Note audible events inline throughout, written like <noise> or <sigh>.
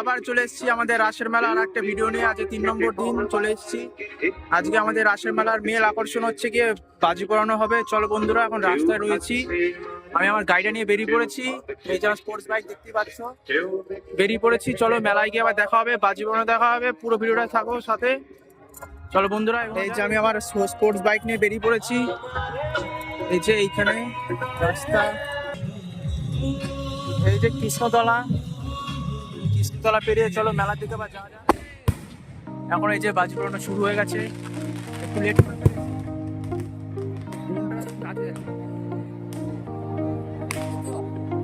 আবার চলে এসেছি আমাদের রাসের মেলা আর একটা ভিডিও নিয়ে। আজকে তিন নম্বর দিন চলে এসেছি। আজকে আমাদের রাসের মেলার মেল আকর্ষণ হচ্ছে গিয়ে বাজি পড়ানো হবে। চলো বন্ধুরা এখন রাস্তায় রয়েছি। আমি আমার গাড়িটা নিয়ে বেরিয়ে পড়েছি। এই যে স্পোর্টস বাইক দেখতে পাচ্ছ। বেরিয়ে পড়েছি। চলো মেলায় গিয়ে আবার দেখা হবে বাজি পড়ানো দেখা হবে। পুরো ভিডিওটা থাকো সাথে। চলো বন্ধুরা এই যে আমি আমার স্পোর্টস বাইক নিয়ে বেরিয়ে পড়েছি। এই যে এইখানে রাস্তা। এই যে কৃষ্ণতলা কৃষ্ণতলা পেরিয়ে চলো মেলা দিকে বা যাওয়া যাক। এখন এই যে বাজি পড়ানো শুরু হয়ে গেছে। একটু লেট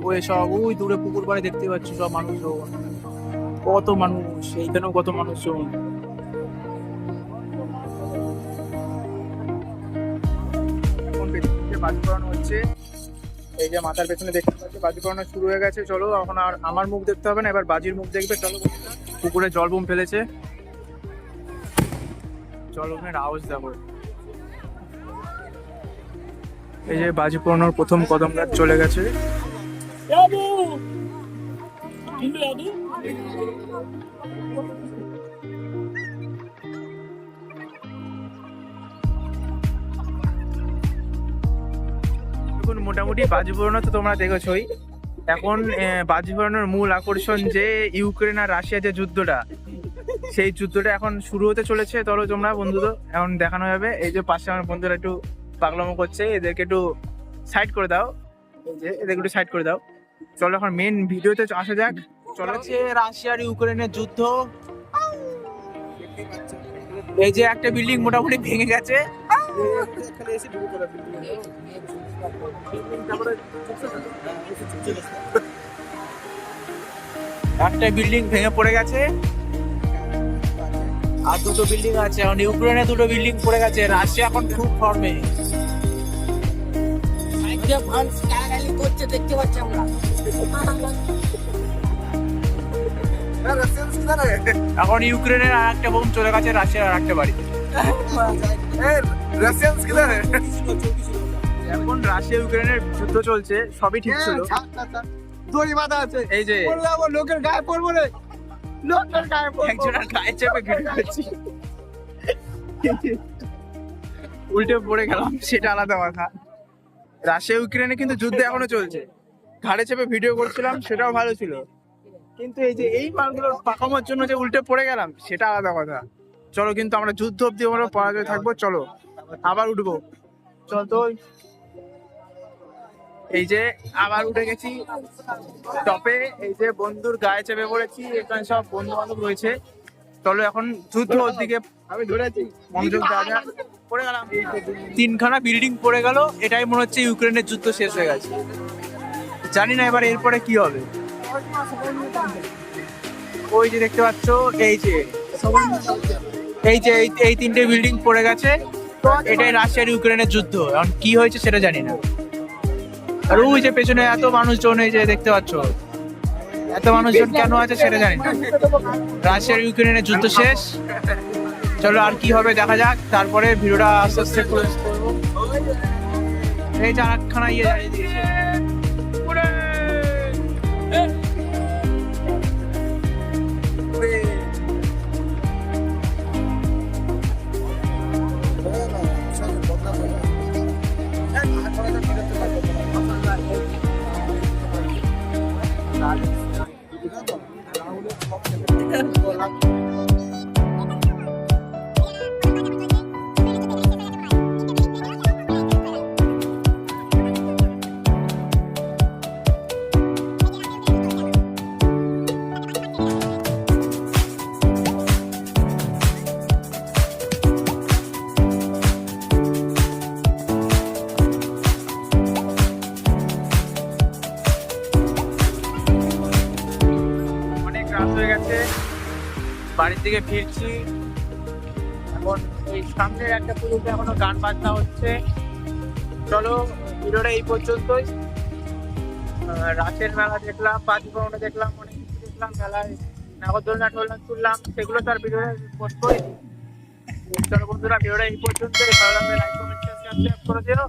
ওই সব ওই দূরে পুকুর পাড়ে দেখতে পাচ্ছি সব মানুষজন। কত মানুষ, এইখানেও কত মানুষজন। এখন বাজি হচ্ছে। এই যে মাথার পেছনে দেখতে বাজি পড়ানো শুরু হয়ে গেছে, চলো এখন আর আমার মুখ দেখতে হবে না, এবার বাজির মুখ দেখবে, চলো। পুকুরে জল বোম ফেলেছে। জল বোমের আওয়াজ দেখো। এই যে বাজি পড়ানোর প্রথম কদম গাছ চলে গেছে। এখন মোটামুটি বাজি পোড়ানো তো তোমরা দেখেছই। এখন বাজি পোড়ানোর মূল আকর্ষণ যে ইউক্রেন আর রাশিয়া যে যুদ্ধটা, সেই যুদ্ধটা এখন শুরু হতে চলেছে। চলো তোমরা বন্ধুদের এখন দেখানো যাবে। এই যে পাশে আমার বন্ধুরা একটু পাগলামো করছে, এদেরকে একটু সাইড করে দাও। যে, এদেরকে একটু সাইড করে দাও। চলো এখন মেন ভিডিওতে আসা যাক। চলো। হচ্ছে রাশিয়ার ইউক্রেনের যুদ্ধ। এই যে একটা বিল্ডিং মোটামুটি ভেঙে গেছে। একটা বিল্ডিং ভেঙে পড়ে গেছে। আর দুটো বিল্ডিং আছে। এখন ইউক্রেনে দুটো বিল্ডিং পড়ে গেছে। রাশিয়া এখন খুব ফর্মে করছে দেখতে পাচ্ছি আমরা। এখন ইউক্রেনের আর একটা বোম চলে গেছে রাশিয়ার আর একটা এখন রাশিয়া ইউক্রেনের যুদ্ধ চলছে সবই ঠিক ছিল। দড়ি বাঁধা আছে। এই যে লোকের গায়ে পড়ব রে। লোকের গায়ে পড়ব। একজনের গায়ে চেপে ফেলছি। উল্টে পড়ে গেলাম সেটা আলাদা কথা। রাশিয়া ইউক্রেনে কিন্তু যুদ্ধ এখনও চলছে। ঘাড়ে চেপে ভিডিও করছিলাম সেটাও ভালো ছিল। কিন্তু এই যে এই মালগুলো পাকানোর জন্য যে উল্টে পড়ে গেলাম সেটা আলাদা কথা। চলো কিন্তু আমরা যুদ্ধ অব্দি আমরা পরাজয় থাকব চলো। আবার উঠবো। চল তো। এই যে আবার উঠে গেছি টপে এই যে বন্ধুর গায়ে চেপে পড়েছি এখানে সব বন্ধু বান্ধব রয়েছে। চলো এখন যুদ্ধ ওর দিকে আমি ধরেছি মনোযোগ দেওয়া যাক। পড়ে গেলাম। তিনখানা বিল্ডিং পড়ে গেল এটাই মনে হচ্ছে ইউক্রেনের যুদ্ধ শেষ হয়ে গেছে। জানি না এবার এরপরে কি হবে। ওই যে দেখতে পাচ্ছ এই যে। এই যে, এই- তিনটে বিল্ডিং পড়ে গেছে, এটাই রাশিয়ার ইউক্রেনের যুদ্ধ। এখন কি হয়েছে সেটা জানি না। আর ওই যে পেছনে এত মানুষজন, এই যে দেখতে পাচ্ছ, এত মানুষজন কেন আছে সেটা জানি না। রাশিয়ার ইউক্রেনের যুদ্ধ শেষ। চলো আর কি হবে দেখা যাক, তারপরে ভিডিওটা আস্তে আস্তে এই যে আরেকখানা ইয়ে জ্বালিয়ে দিয়েছে। অনেক <laughs> রাত হয়ে গেছে। বাড়ির দিকে ফিরছি। এখন এই সামনের একটা পুজোতে এখনও গান বাজনা হচ্ছে। চলো, ভিডিওটা এই পর্যন্তই। রাতের মেলা দেখলাম বাজি পড়ানো দেখলাম, অনেক কিছু দেখলাম, মেলায় নাগরদোলনা, টোলনা তুললাম। সেগুলো তার ভিডিওটা পোস্ট করি চলো বন্ধুরা, ভিডিওটা এই পর্যন্তই। ভালো লাগলে লাইক কমেন্ট শেয়ার করে দিও।